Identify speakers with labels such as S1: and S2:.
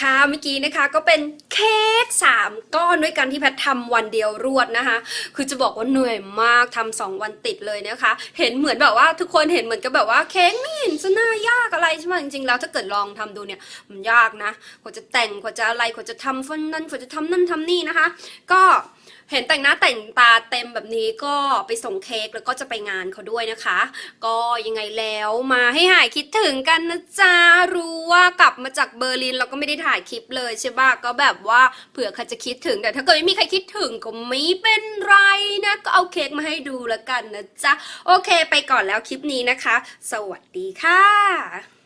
S1: ค่ะเมื่อกี้นะคะก็เป็นเค้ก3ก้อนด้วยกันที่แพททำวันเดียวรวดนะคะ คือจะบอกว่าเหนื่อยมากทำสองวันติดเลยนะคะ เห็นเหมือนแบบว่าทุกคนเห็นเหมือนกับแบบว่าเค้กไม่เห็นจะน่ายากอะไรใช่ไหมจริงๆแล้วถ้าเกิดลองทำดูเนี่ยมันยากนะกว่าจะแต่งกว่าจะอะไรกว่าจะทำฟันนั่นกว่าจะทำนั่นทำนี่นะคะ ก็ เห็นแต่งหน้าแต่งตาเต็มแบบนี้ก็ไปส่งเค้กแล้วก็จะไปงานเขาด้วยนะคะ ก็ยังไงแล้วมาให้หายคิดถึงกันนะจ๊ะรู้ว่ากลับมาจากเบอร์ลินเราก็ไม่ได้ถ่ายคลิปเลยใช่ปะก็แบบว่าเผื่อใครจะคิดถึงแต่ถ้าเกิดไม่มีใครคิดถึงก็ไม่เป็นไรนะ ก็เอาเค้กมาให้ดูแล้วกันนะจ๊ะโอเค ไปก่อนแล้วคลิปนี้นะคะ สวัสดีค่ะ